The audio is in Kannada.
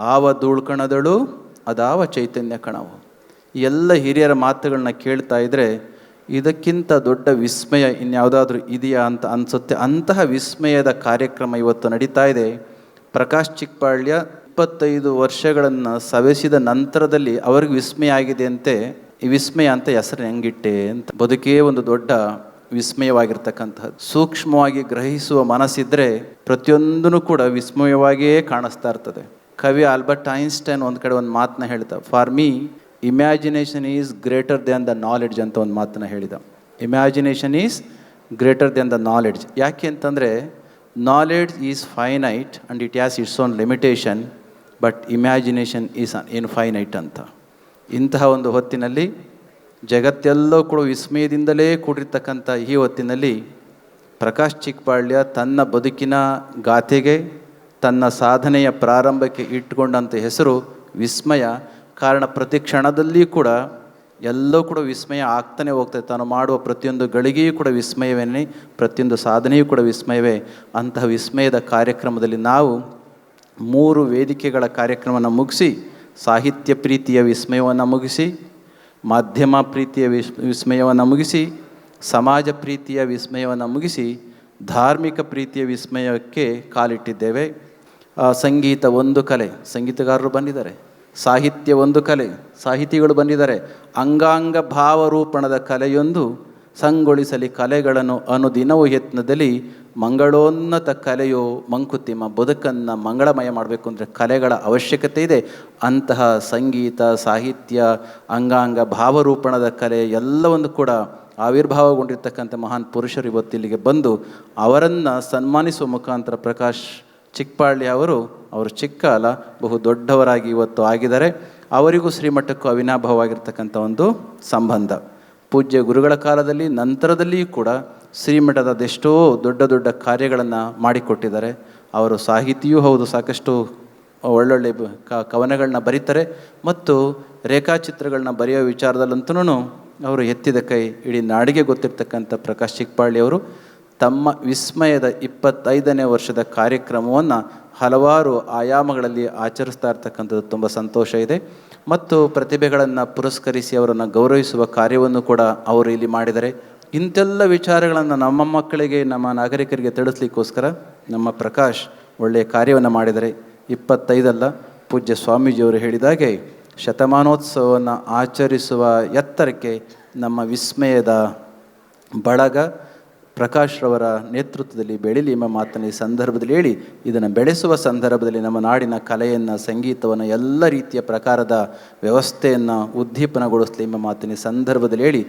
ಆವ ಧೂಳ್ಕಣದಳು ಅದಾವ ಚೈತನ್ಯ ಕಣವು. ಎಲ್ಲ ಹಿರಿಯರ ಮಾತುಗಳನ್ನ ಕೇಳ್ತಾ ಇದ್ದರೆ ಇದಕ್ಕಿಂತ ದೊಡ್ಡ ವಿಸ್ಮಯ ಇನ್ಯಾವುದಾದ್ರೂ ಇದೆಯಾ ಅಂತ ಅನಿಸುತ್ತೆ. ಅಂತಹ ವಿಸ್ಮಯದ ಕಾರ್ಯಕ್ರಮ ಇವತ್ತು ನಡೀತಾ ಇದೆ. ಪ್ರಕಾಶ್ ಚಿಕ್ಕಪಾಳ್ಯ ಇಪ್ಪತ್ತೈದು ವರ್ಷಗಳನ್ನು ಸವೆಸಿದ ನಂತರದಲ್ಲಿ ಅವ್ರಿಗೆ ವಿಸ್ಮಯ ಆಗಿದೆ ಅಂತೆ. ಈ ವಿಸ್ಮಯ ಅಂತ ಹೆಸರು ಹೆಂಗಿಟ್ಟೆ ಅಂತ. ಬದುಕೇ ಒಂದು ದೊಡ್ಡ ವಿಸ್ಮಯವಾಗಿರ್ತಕ್ಕಂಥದ್ದು. ಸೂಕ್ಷ್ಮವಾಗಿ ಗ್ರಹಿಸುವ ಮನಸ್ಸಿದ್ರೆ ಪ್ರತಿಯೊಂದನ್ನು ಕೂಡ ವಿಸ್ಮಯವಾಗಿಯೇ ಕಾಣಿಸ್ತಾ ಇರ್ತದೆ. ಕವಿ ಆಲ್ಬರ್ಟ್ ಐನ್ಸ್ಟೈನ್ ಒಂದು ಕಡೆ ಒಂದು ಮಾತನ್ನ ಹೇಳ್ತಾ for me, imagination is greater than the knowledge ಅಂತ ಒಂದು ಮಾತನ್ನ ಹೇಳಿದ. Imagination is greater than the knowledge. ಯಾಕೆ ಅಂತಂದರೆ, knowledge is finite and it has its own limitation, but imagination is infinite ಅಂತ. ಇಂತಹ ಒಂದು ಹೊತ್ತಿನಲ್ಲಿ, ಜಗತ್ತೆಲ್ಲೋ ಕೂಡ ವಿಸ್ಮಯದಿಂದಲೇ ಕೂಡಿರ್ತಕ್ಕಂಥ ಈ ಹೊತ್ತಿನಲ್ಲಿ, ಪ್ರಕಾಶ್ ಚಿಕ್ಕಪಾಳ್ಯ ತನ್ನ ಬದುಕಿನ ಗಾಥೆಗೆ ತನ್ನ ಸಾಧನೆಯ ಪ್ರಾರಂಭಕ್ಕೆ ಇಟ್ಟುಕೊಂಡಂಥ ಹೆಸರು ವಿಸ್ಮಯ. ಕಾರಣ ಪ್ರತಿ ಕ್ಷಣದಲ್ಲಿ ಕೂಡ ಎಲ್ಲೋ ಕೂಡ ವಿಸ್ಮಯ ಆಗ್ತಾನೆ ಹೋಗ್ತದೆ. ತಾನು ಮಾಡುವ ಪ್ರತಿಯೊಂದು ಗಳಿಗೆಯೂ ಕೂಡ ವಿಸ್ಮಯವೇನೆ, ಪ್ರತಿಯೊಂದು ಸಾಧನೆಯೂ ಕೂಡ ವಿಸ್ಮಯವೇ. ಅಂತಹ ವಿಸ್ಮಯದ ಕಾರ್ಯಕ್ರಮದಲ್ಲಿ ನಾವು ಮೂರು ವೇದಿಕೆಗಳ ಕಾರ್ಯಕ್ರಮವನ್ನು ಮುಗಿಸಿ, ಸಾಹಿತ್ಯ ಪ್ರೀತಿಯ ವಿಸ್ಮಯವನ್ನು ಮುಗಿಸಿ, ಮಾಧ್ಯಮ ಪ್ರೀತಿಯ ವಿಸ್, ವಿಸ್ಮಯವನ್ನು ಮುಗಿಸಿ, ಸಮಾಜ ಪ್ರೀತಿಯ ವಿಸ್ಮಯವನ್ನು ಮುಗಿಸಿ, ಧಾರ್ಮಿಕ ಪ್ರೀತಿಯ ವಿಸ್ಮಯಕ್ಕೆ ಕಾಲಿಟ್ಟಿದ್ದೇವೆ. ಸಂಗೀತ ಒಂದು ಕಲೆ. ಸಂಗೀತಗಾರರು ಬಂದಿದ್ದಾರೆ. ಸಾಹಿತ್ಯ ಒಂದು ಕಲೆ. ಸಾಹಿತಿಗಳು ಬಂದಿದ್ದಾರೆ. ಅಂಗಾಂಗ ಭಾವರೂಪಣದ ಕಲೆಯೊಂದು ಸಂಗೊಳಿಸಲಿ ಕಲೆಗಳನ್ನು ಅನುದಿನವೂ ಯತ್ನದಲ್ಲಿ ಮಂಗಳೋನ್ನತ ಕಲೆಯು ಮಂಕುತಿಮ್ಮ ಬದುಕನ್ನು ಮಂಗಳಮಯ ಮಾಡಬೇಕು ಅಂದರೆ ಕಲೆಗಳ ಅವಶ್ಯಕತೆ ಇದೆ. ಅಂತಹ ಸಂಗೀತ, ಸಾಹಿತ್ಯ, ಅಂಗಾಂಗ ಭಾವರೂಪಣದ ಕಲೆ ಎಲ್ಲವನ್ನು ಕೂಡ ಆವಿರ್ಭಾವಗೊಂಡಿರ್ತಕ್ಕಂಥ ಮಹಾನ್ ಪುರುಷರು ಇವತ್ತು ಇಲ್ಲಿಗೆ ಬಂದು ಅವರನ್ನು ಸನ್ಮಾನಿಸುವ ಮುಖಾಂತರ ಪ್ರಕಾಶ್ ಚಿಕ್ಕಪಾಳ್ಯ ಅವರು ಅವರು ಚಿಕ್ಕ ಅಲ್ಲ ಬಹು ದೊಡ್ಡವರಾಗಿ ಇವತ್ತು ಆಗಿದ್ದಾರೆ. ಅವರಿಗೂ ಶ್ರೀಮಠಕ್ಕೂ ಅವಿನಾಭಾವವಾಗಿರ್ತಕ್ಕಂಥ ಒಂದು ಸಂಬಂಧ. ಪೂಜ್ಯ ಗುರುಗಳ ಕಾಲದಲ್ಲಿ, ನಂತರದಲ್ಲಿಯೂ ಕೂಡ ಶ್ರೀಮಠದ ಅದೆಷ್ಟೋ ದೊಡ್ಡ ದೊಡ್ಡ ಕಾರ್ಯಗಳನ್ನು ಮಾಡಿಕೊಟ್ಟಿದ್ದಾರೆ. ಅವರು ಸಾಹಿತಿಯೂ ಹೌದು, ಸಾಕಷ್ಟು ಒಳ್ಳೊಳ್ಳೆ ಕವನಗಳನ್ನ ಬರೀತಾರೆ. ಮತ್ತು ರೇಖಾಚಿತ್ರಗಳನ್ನ ಬರೆಯೋ ವಿಚಾರದಲ್ಲಂತೂ ಅವರು ಎತ್ತಿದ ಕೈ ಇಡೀ ನಾಡಿಗೆ ಗೊತ್ತಿರ್ತಕ್ಕಂಥ ಪ್ರಕಾಶ್ ಚಿಕ್ಕಪಾಳ್ಳಿ ಅವರು. ತಮ್ಮ ವಿಸ್ಮಯದ ಇಪ್ಪತ್ತೈದನೇ ವರ್ಷದ ಕಾರ್ಯಕ್ರಮವನ್ನು ಹಲವಾರು ಆಯಾಮಗಳಲ್ಲಿ ಆಚರಿಸ್ತಾ ಇರ್ತಕ್ಕಂಥದ್ದು ತುಂಬ ಸಂತೋಷ ಇದೆ. ಮತ್ತು ಪ್ರತಿಭೆಗಳನ್ನು ಪುರಸ್ಕರಿಸಿ ಅವರನ್ನು ಗೌರವಿಸುವ ಕಾರ್ಯವನ್ನು ಕೂಡ ಅವರು ಇಲ್ಲಿ ಮಾಡಿದರೆ. ಇಂತೆಲ್ಲ ವಿಚಾರಗಳನ್ನು ನಮ್ಮ ಮಕ್ಕಳಿಗೆ, ನಮ್ಮ ನಾಗರಿಕರಿಗೆ ತಿಳಿಸ್ಲಿಕ್ಕೋಸ್ಕರ ನಮ್ಮ ಪ್ರಕಾಶ್ ಒಳ್ಳೆಯ ಕಾರ್ಯವನ್ನು ಮಾಡಿದರೆ. ಇಪ್ಪತ್ತೈದಲ್ಲ, ಪೂಜ್ಯ ಸ್ವಾಮೀಜಿಯವರು ಹೇಳಿದಾಗೆ ಶತಮಾನೋತ್ಸವವನ್ನು ಆಚರಿಸುವ ಎತ್ತರಕ್ಕೆ ನಮ್ಮ ವಿಸ್ಮಯದ ಬಳಗ ಪ್ರಕಾಶ್ ರವರ ನೇತೃತ್ವದಲ್ಲಿ ಬೆಳಿಲಿ ಎಂಬ ಮಾತನ್ನು ಈ ಸಂದರ್ಭದಲ್ಲಿ ಹೇಳಿ, ಇದನ್ನು ಬೆಳೆಸುವ ಸಂದರ್ಭದಲ್ಲಿ ನಮ್ಮ ನಾಡಿನ ಕಲೆಯನ್ನು, ಸಂಗೀತವನ್ನು, ಎಲ್ಲ ರೀತಿಯ ಪ್ರಕಾರದ ವ್ಯವಸ್ಥೆಯನ್ನು ಉದ್ದೀಪನಗೊಳಿಸಲಿ ಎಂಬ ಮಾತಿನ ಸಂದರ್ಭದಲ್ಲಿ ಹೇಳಿ.